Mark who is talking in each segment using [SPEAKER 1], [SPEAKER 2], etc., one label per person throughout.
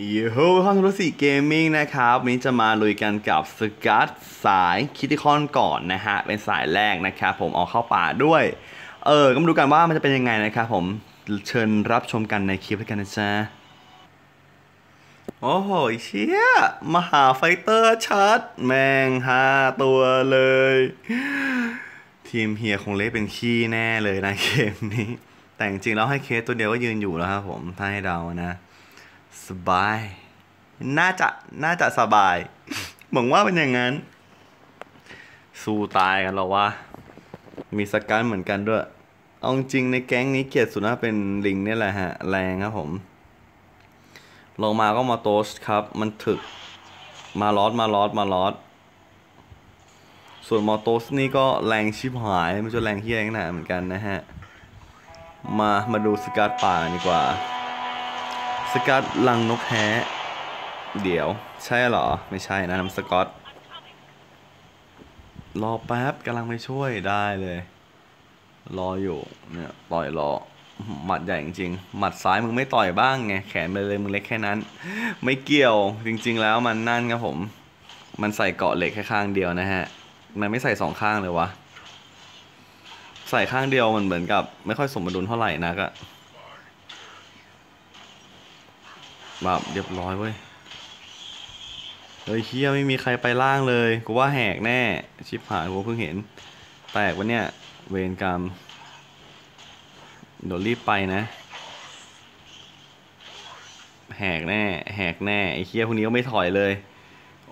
[SPEAKER 1] ยูฮูห้องธุรสีเกมมิ่งนะครับวันนี้จะมาลุยกันกับสกัดสายคิติคอนก่อนนะฮะ เป็นสายแรกนะครับผมเอาเข้าป่าด้วย เออ ก็มาดูกันว่ามันจะเป็นยังไงนะครับผมเชิญรับชมกันในคลิปแล้วกันนะจ๊ะ โอ้โหเชี่ยมหาไฟเตอร์ชัด แม่งห้าตัวเลย ทีมเฮียคงเละเป็นขี้แน่เลยนะเกมนี้ แต่จริงๆแล้วให้เคสตัวเดียวก็ยืนอยู่แล้วครับผมถ้าให้เดานะ สบาย น่าจะ น่าจะสบายหวังว่าเป็นอย่างนั้น สู้ตายกันหรอวะ มีสกันเหมือนกันด้วย เอาจริงในแก๊งนี้เกียรติสุดน่าเป็นลิงนี่แหละฮะ แรงครับผม ลงมาก็มาโตสครับ มันถึก มาลอดมาลอดมาลอด ส่วนมอโตสนี่ก็แรงชิบหายไมันจะแรงที่แรงหนาเหมือนกันนะฮะ มา มาดูสกัดป่าดีกว่า สกัดลังนกแฮะเดี๋ยว ใช่หรอ ไม่ใช่นะน้ำสกอต รอแป๊บกำลังไปช่วยได้เลย รออยู่เนี่ยต่อยรอหมัดใหญ่จริงๆหมัดซ้ายมึงไม่ต่อยบ้างไงแขนไปเลยมึงเล็กแค่นั้น ไม่เกี่ยวจริง ๆ แล้วมันนั่นครับผม มันใส่เกาะเหล็กแค่ข้างเดียวนะฮะ มันไม่ใส่สองข้างเลยวะใส่ข้างเดียวมันเหมือนกับ ไม่ค่อยสมดุลเท่าไหร่นักอะ แบบเรียบร้อยเว้ย เฮ้ยเฮียไม่มีใครไปล่างเลย กูว่าแหกแน่ ชิบหายกูเพิ่งเห็น แตกวะเนี่ย เวรกรรมเดี๋ยวรีบไปนะ แหกแน่ แหกแน่ ไอ้เฮียพวกนี้ก็ไม่ถอยเลย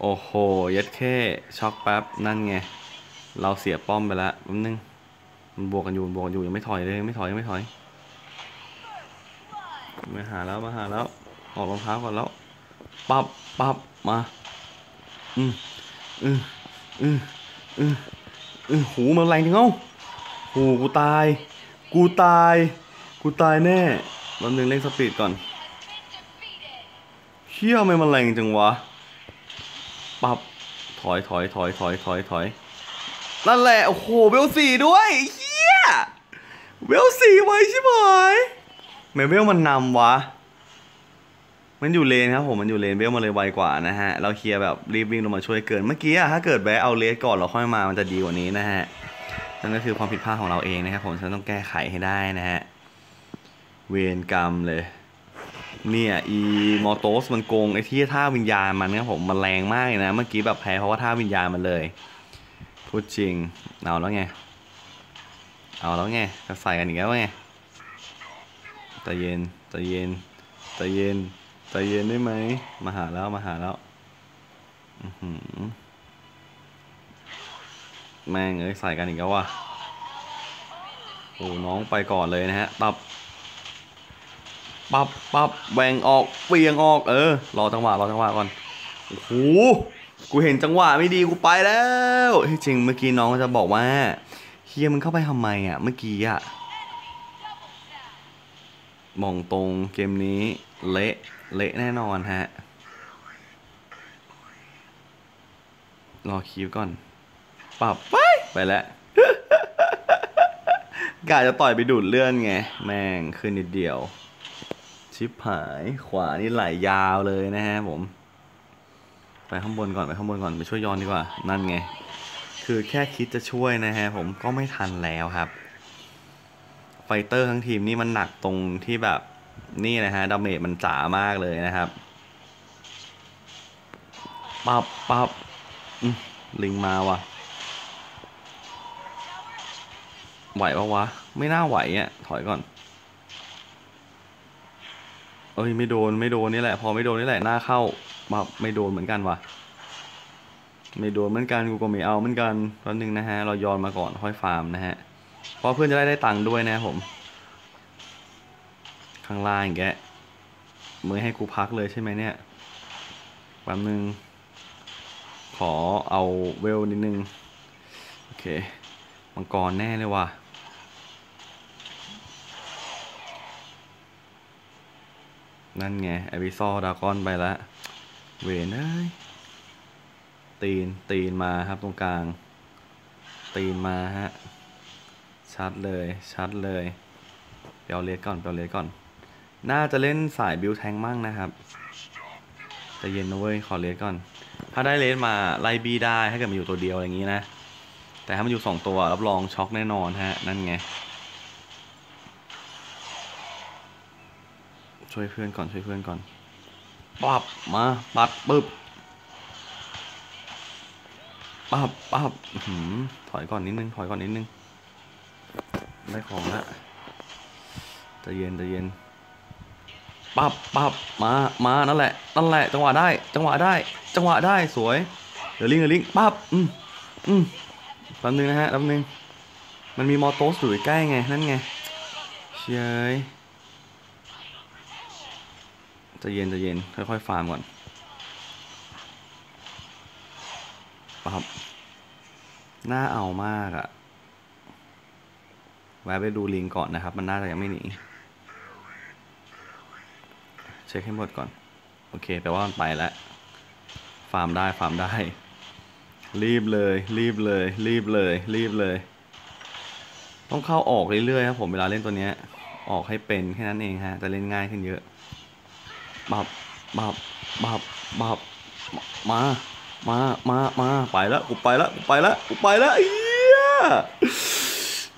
[SPEAKER 1] โอ้โห ยัดแค่ช็อกแป๊บ นั่นไง เราเสียป้อมไปแล้วแป๊บนึงมันบวกกันอยู่บวกกันอยู่ยังไม่ถอยเลย ไม่ถอยยังไม่ถอย มาหาแล้วมาหาแล้ว ออกรองเท้าก่อนแล้ว ปับปับมา อืมอืมอืมอืมอืมหูมันแรงจังเอ้าหูกูตาย กูตาย กูตายแน่แป๊บนึงเร่งสปีดก่อนเชี่ยไมมันแรงจังวะ ปับถอยถอยถอยถอยถอยถอยนั่นแหละโอ้โหเวลสี่ด้วยเฮียเวลสี่ไว้ใช่ไหมเมเวลมันนำวะ มันอยู่เลนครับผมมันอยู่เลนเวลมาเลยไวกว่านะฮะเราเคลียร์แบบรีบวิ่งลงมาช่วยเกินเมื่อกี้อะถ้าเกิดแบะเอาเลสก่อนเราค่อยมามันจะดีกว่านี้นะฮะนั่นก็คือความผิดพลาดของเราเองนะครับผมฉันต้องแก้ไขให้ได้นะฮะเวรกรรมเลยเนี่ยอีมอโตสมันโกงไอ้ที่ท่าวิญญาณมันครับผมมันแรงมากเลยนะเมื่อกี้แบบแพ้เพราะว่าท่าวิญญาณมันเลยพูดจริงเอาแล้วไงเอาแล้วไงจะใส่กันอีกแล้วไงใจเย็นใจเย็นใจเย็น ใจเย็นได้ไหม มาหาแล้วมาหาแล้วอือหือแม่งเอ้ยใส่กันอีกแล้วว่ะโอ้น้องไปก่อนเลยนะฮะ ปับ ปับปับแหวงออกเปียงออก เออ รอจังหวะรอจังหวะก่อน โอ้โห กูเห็นจังหวะไม่ดีกูไปแล้วจริงเมื่อกี้น้องจะบอกว่าเฮียมึงเข้าไปทำไมอะ เมื่อกี้อะมองตรงเกมนี้เละ เละแน่นอนฮะ รอคิวก่อน ปรับไปไปแล้วกาจะต่อยไปดูดเลื่อนไง แม่งขึ้นนิดเดียว ชิปหายขวานี่ไหลยาวเลยนะฮะผม ไปข้างบนก่อนไปข้างบนก่อนไปช่วยย้อนดีกว่า นั่นไง คือแค่คิดจะช่วยนะฮะผมก็ไม่ทันแล้วครับ ไฟเตอร์ทั้งทีมนี่มันหนักตรงที่แบบ นี่นะฮะดาเมจมันจ๋ามากเลยนะครับปับปับลิงมาวะไหวปะวะ ไม่น่าไหวอะ ถอยก่อน เอ้ย ไม่โดนไม่โดนนี่แหละ พอไม่โดนนี่แหละหน้าเข้ามาไม่โดนเหมือนกันวะไม่โดนเหมือนกันกูก็ไม่เอาเหมือนกันตอนนึงนะฮะ เราย้อนมาก่อนค่อยฟาร์มนะฮะเพราะเพื่อนจะได้ได้ตังค์ด้วยนะผม ข้างล่างอย่างแกมือให้กูพักเลยใช่ไหมเนี่ยแป๊บนึง ขอเอาเวลนิดนึง โอเค มังกรแน่เลยว่ะ นั่นไงไอวิซอดากอนไปแล้วเวนเอ้ย ตีน ตีนมาครับตรงกลาง ตีนมาฮะ ชัดเลย ชัดเลยเปียวเลสก่อนเปียวเลสก่อน น่าจะเล่นสายบิวแทงมั่งนะครับแต่เย็นนะเว้ยขอเลสก่อน ถ้าได้เลสมาไล่บีได้ถ้าเกิดมันอยู่ตัวเดียวอย่างนี้นะ แต่ถ้ามันอยู่สองตัวรับรองช็อกแน่นอนฮะ นั่นไง ช่วยเพื่อนก่อนช่วยเพื่อนก่อนปับมาปัดปึ๊บปับปับอื้อหือถอยก่อนนิดนึงถอยก่อนนิดนึงได้ของละจะเย็นจะเย็น ปับปับมามานั่นแหละนั่นแหละ จังหวะได้ จังหวะได้ จังหวะได้สวยเดี๋ยวลิงเดี๋ยวลิงปับอืมอืมแป๊บนึงนะฮะแป๊บนึงมันมีมอโตสอยู่ใกล้ไงนั่นไงเชยจะเย็นจะเย็นค่อยๆฟาร์มก่อนปับหน่าเอามากอะแวะไปดูลิงก่อนนะครับ มันน่าจะยังไม่หนี เช็คให้หมดก่อน โอเคแปลว่ามันไปแล้ว ฟาร์มได้ ฟาร์มได้ รีบเลย รีบเลย รีบเลย รีบเลย ต้องเข้าออกเรื่อยๆครับผมเวลาเล่นตัวเนี้ย ออกให้เป็นแค่นั้นเองฮะจะเล่นง่ายขึ้นเยอะ บับ บับ บับ บับ มา มา มา มา ไปแล้วกูไปแล้วกูไปแล้วกูไปแล้วเอีย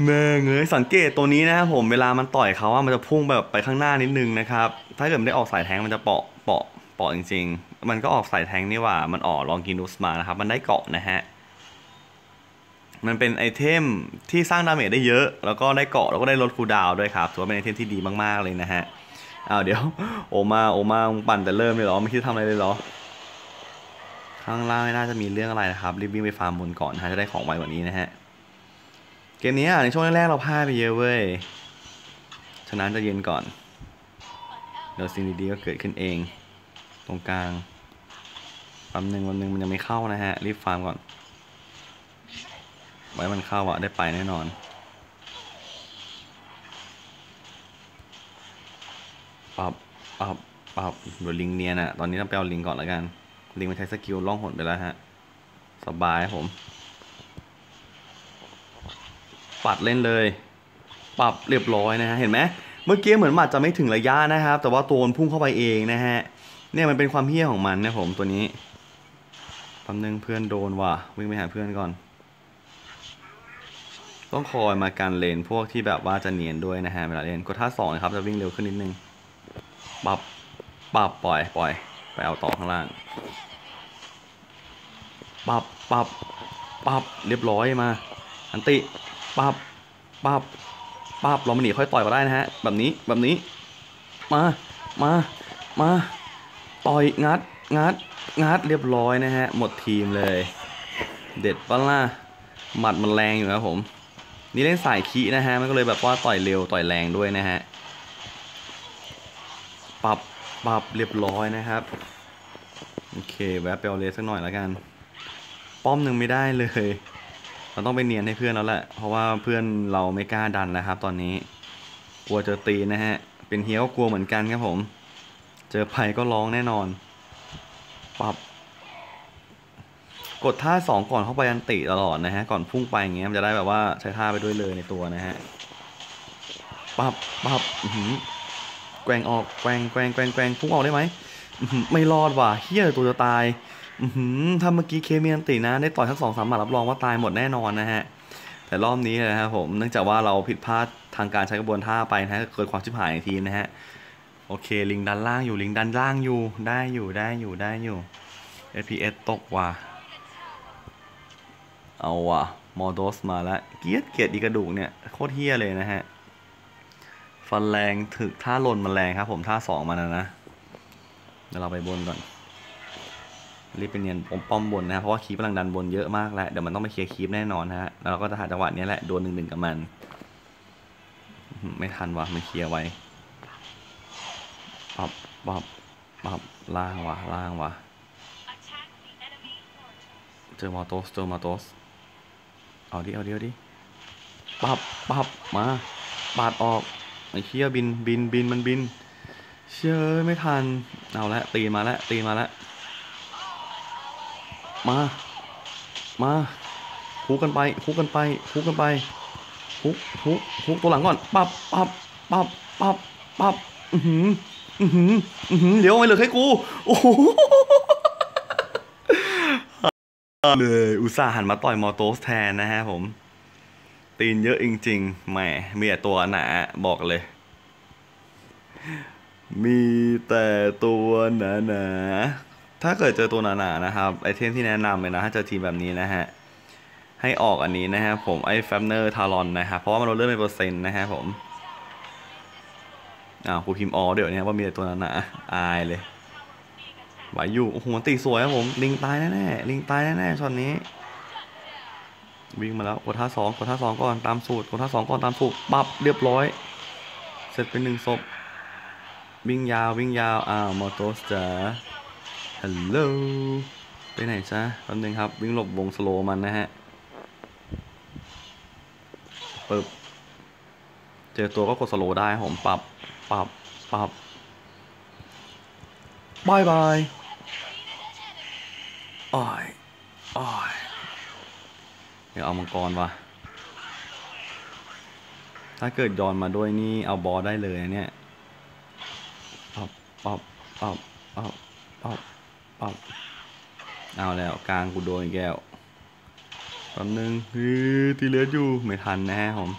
[SPEAKER 1] แม่งเอ้ยสังเกตตัวนี้นะครับผมเวลามันต่อยเขาว่ามันจะพุ่งแบบไปข้างหน้านิดนึงนะครับ ถ้าเกิดไม่ได้ออกสายแทงมันจะเปาะเปาะเปาะจริง ๆ มันก็ออกสายแทงนี่ว่ามันออกลองกินุสมานะครับ มันได้เกาะนะฮะมันเป็นไอเทมที่สร้างดาเมจได้เยอะ แล้วก็ได้เกาะแล้วก็ได้ลดคูดาวด้วยครับถือว่าเป็นไอเทมที่ดีมากๆเลยนะฮะอ้าวเดี๋ยวโอมาโอมาปั่นแต่เริ่มเลยเหรอไม่คิดทำอะไรเลยเหรอ ข้างล่างไม่น่าจะมีเรื่องอะไรนะครับรีบวิ่งไปฟาร์มบนก่อนฮะจะได้ของไวกว่านี้นะฮะ เกมนี้ในช่วงแรกๆเราพลาดไปเยอะเว้ย ฉะนั้นจะเย็นก่อน เดี๋ยวสิ่งดีๆก็เกิดขึ้นเอง ตรงกลางแป๊บหนึ่งวันหนึ่งมันยังไม่เข้านะฮะ รีบฟาร์มก่อน ไว้มันเข้าอะได้ไปแน่นอนปับปับปับเดี๋ยวลิงเนียนอะตอนนี้ต้องไปเอาลิงก่อนแล้วกัน ลิงมันใช้สกิลล่องหนไปแล้วฮะ สบายครับผม ปัดเล่นเลย ปรับเรียบร้อยนะฮะเห็นไหมเมื่อกี้เหมือนหมัดจะไม่ถึงระยะนะครับ แต่ว่าตัวมันพุ่งเข้าไปเองนะฮะเนี่ยมันเป็นความเฮี้ยของมันนะผมตัวนี้แป๊บนึงเพื่อนโดนว่ะวิ่งไปหาเพื่อนก่อน ต้องคอยมาการเลนพวกที่แบบว่าจะเนียนด้วยนะฮะเวลาเล่นกดท่าสองนะครับจะวิ่งเร็วขึ้นนิดนึงปรับปรับปล่อยปล่อยไปเอาต่อข้างล่างปรับปรับปรับเรียบร้อยมา อันติ ปับปับปับเรามาหนีค่อยต่อยก็ได้นะฮะ แบบนี้ แบบนี้ มา มา มา ต่อยงัด งัด งัดเรียบร้อยนะฮะ หมดทีมเลย เด็ดปะล่ะ หมัดมันแรงอยู่ครับผม นี่เล่นสายคีนะฮะ มันก็เลยแบบว่าต่อยเร็ว ต่อยแรงด้วยนะฮะ ปรับ ปรับเรียบร้อยนะครับ โอเค แวะไปเอาเลสสักหน่อยแล้วกัน ป้อมหนึ่งไม่ได้เลย เราต้องไปเนียนให้เพื่อนแล้วแหละ เพราะว่าเพื่อนเราไม่กล้าดันแล้วครับ ตอนนี้ กลัวเจอตีนะฮะ เป็นเฮียก็กลัวเหมือนกันครับผม เจอภัยก็ร้องแน่นอน ปรับกดท่าสองก่อนเข้าไปอันติตลอดนะฮะ ก่อนพุ่งไปอย่างเงี้ยมันจะได้แบบว่าใช้ท่าไปด้วยเลยในตัวนะฮะ ปับปับหือแกว่งออกแกว่งแกว่งแกว่งแกว่งพุ่งออกได้ไหม ไม่รอดว่ะเฮียตัวจะตาย ถ้าเมื่อกี้เคมีอันตินะ ได้ต่อยทั้งสองสามหมัดรับรองว่าตายหมดแน่นอนนะฮะ แต่รอบนี้นะครับผม เนื่องจากว่าเราผิดพลาดทางการใช้กระบวนท่าไปนะฮะ เกิดความชิบหายในทีนะฮะ โอเค ลิงดันล่างอยู่ ลิงดันล่างอยู่ ได้อยู่ ได้อยู่ ได้อยู่ FPS ตกว่ะ เอาว่ะ มอโดสมาแล้ว เกียดเกียดอีกระดูกเนี่ย โคตรเฮี้ยเลยนะฮะ ฟันแรงถึกท่าลนมันแรงครับผม ท่าสองมันนะนะ เดี๋ยวเราไปบนก่อน รีบไปเนียนป้อมป้อมบนนะเพราะว่าคีบกำลังดันบนเยอะมากแหล้วเดี๋ยวมันต้องไปเคลียร์คีบแน่นอนนะฮะแล้วเราก็จะหาจังหวะนี้แหละโดนหนึ่งหนึ่งกับมัน ไม่ทันวะมันเคลียร์ไว้ปับปับปับล่างวะล่างวะเจอมอโตสเจอมอโตสเอาดิเอาดิเอาดิปับปับมาปาดออกไอ้เชี่ยบินบินบินมันบิน เชื่อไม่ทันเอาละตีมาล้วตีมาล้ว มา มาฮุกกันไปฮุกกันไปฮุกกันไปฮุกฮุกฮุกตัวหลังก่อนปับปับปับปับปับอือหืออือหืออือหือเดี๋ยวไม่เหลือแค่กูโอ้โหเลยอุตส่าห์หันมาต่อยมอโตสแทนนะฮะผม ตีนเยอะจริงๆแหมมีแต่ตัวหนาบอกเลย มีแต่ตัวหนาหนาๆ ถ้าเกิดเจอตัวหนาหนาๆนะครับไอเทมที่แนะนำเลยนะถ้าเจอทีมแบบนี้นะฮะให้ออกอันนี้นะฮะผมไอแฟมเนอร์ทารอนนะครับเพราะว่ามันลดเลื่อนเป็นเปอร์เซ็นต์นะฮะผมอ้าวกูพิมพ์ออเดี๋ยวนี้ว่ามีแต่ตัวหนาหนาๆอายเลยไหวอยู่โอ้โหตีสวยครับผมลิงตายแน่ๆลิงตายแน่ๆช็อตนี้วิ่งมาแล้วกดท่าสองกดท่าสองก่อนตามสูตรกดท่าสองก่อนตามสูตรปับเรียบร้อย เสร็จเป็นหนึ่งศพวิ่งยาววิ่งยาวอ้าวมอโตสจ๋า ฮัลโหล ไปไหนจ๊ะแป๊บนึงครับ วิ่งหลบวงสโลมันนะฮะปึ๊บเจอตัวก็กดสโลได้ผมปรับ ปรับ ปรับบายบายอ้อยอ้อยเดี๋ยวเอามังกรว่ะถ้าเกิดย้อนมาด้วยนี่เอาบอได้เลยเนี่ยปับปับปับปับปับ ปับเอาแล้วกลางกูโดนแก้วแป๊บนึงเฮ้ยตีเลือดอยู่ไม่ทันนะฮะผม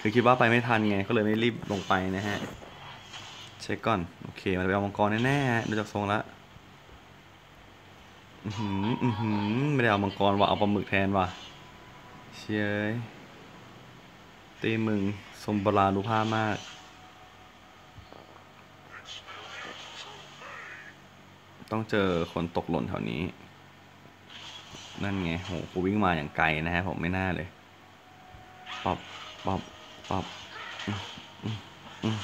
[SPEAKER 1] คือคิดว่าไปไม่ทันไงก็เลยไม่รีบลงไปนะฮะเช็คก่อนโอเคมันไปเอามังกรแน่ๆดูจากทรงละอือหืออือหือไม่ได้เอามังกรว่ะเอาปลาหมึกแทนว่ะเชยตีมึงสมบราณูภาพมาก ต้องเจอคนตกหล่นแถวนี้ นั่นไงโหกูวิ่งมาอย่างไกลนะฮะผมไม่น่าเลยปับปับปับอืมอืมอืม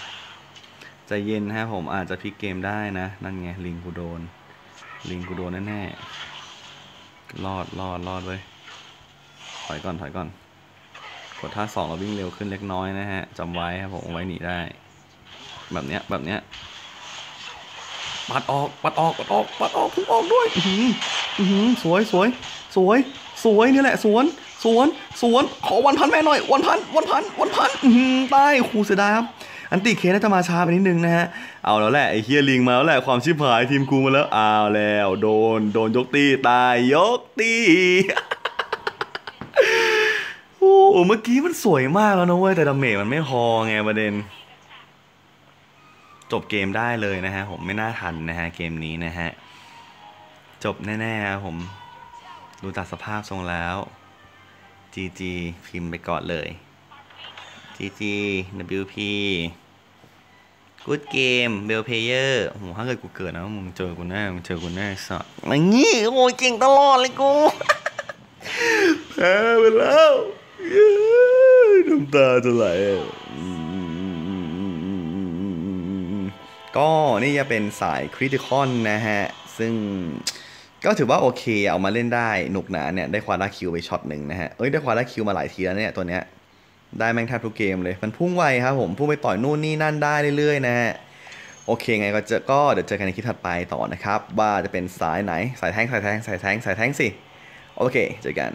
[SPEAKER 1] ใจเย็นนะฮะผมอาจจะพลิกเกมได้นะ นั่นไง ลิงกูโดน ลิงกูโดนแน่ๆรอดรอดรอดเว้ยถอยก่อนถอยก่อนกดท่าสองเราวิ่งเร็วขึ้นเล็กน้อยนะฮะจำไว้ครับผมไว้หนีได้ แบบเนี้ยแบบเนี้ย ปัดออกปัดออกปัดออกปัดออกพุ่งออกด้วย อื้อหืออือหือสวยสวยสวย สวยนี่แหละสวน สวน สวน ขอวันพันแม่หน่อย วันพัน วันพัน วันพัน อือหือตายครูเสียดายครับ อันติเคน่าจะมาช้าไปนิดนึงนะฮะ เอาแล้วแหละไอ้เฮียลิงมาแล้วแหละความชิบหายทีมกูมาแล้วเอาแล้ว โดน โดนยกตีตายยกตีโอ้เมื่อกี้มันสวยมากแล้วนะเว้ยแต่ดาเมจมันไม่พอไงประเด็น จบเกมได้เลยนะฮะผมไม่น่าทันนะฮะเกมนี้นะฮะจบแน่ๆครับผมดูจากสภาพทรงแล้ว GG พิมพ์ไปก่อนเลย GG WP Good game Bell Player โอ้โหถ้าเกิดกูเกิดนะมึงเจอกูแน่มึงเจอกูแน่สัสอย่างงี้โอ้ยเก่งตลอดเลยกูแพ้ไปแล้วน้ำตาจะไหล ก็นี่จะเป็นสายคริติคอนนะฮะ ซึ่งก็ถือว่าโอเคเอามาเล่นได้หนุกหนาเนี่ยได้ควาด้าคิวไปช็อตหนึ่งนะฮะ เอ้ยได้ควาด้าคิวมาหลายทีแล้วเนี่ยตัวเนี้ยได้แม่งแทบทุกเกมเลย มันพุ่งไวครับผม พุ่งไปต่อยนู่นนี่นั่นได้เรื่อยๆนะฮะ โอเคไงก็จอก็เดี๋ยวเจอกันในคลิปถัดไปต่อนะครับ ว่าจะเป็นสายไหนสายแทงสายแทงสายแทงสายแทงสิ โอเคเจอกัน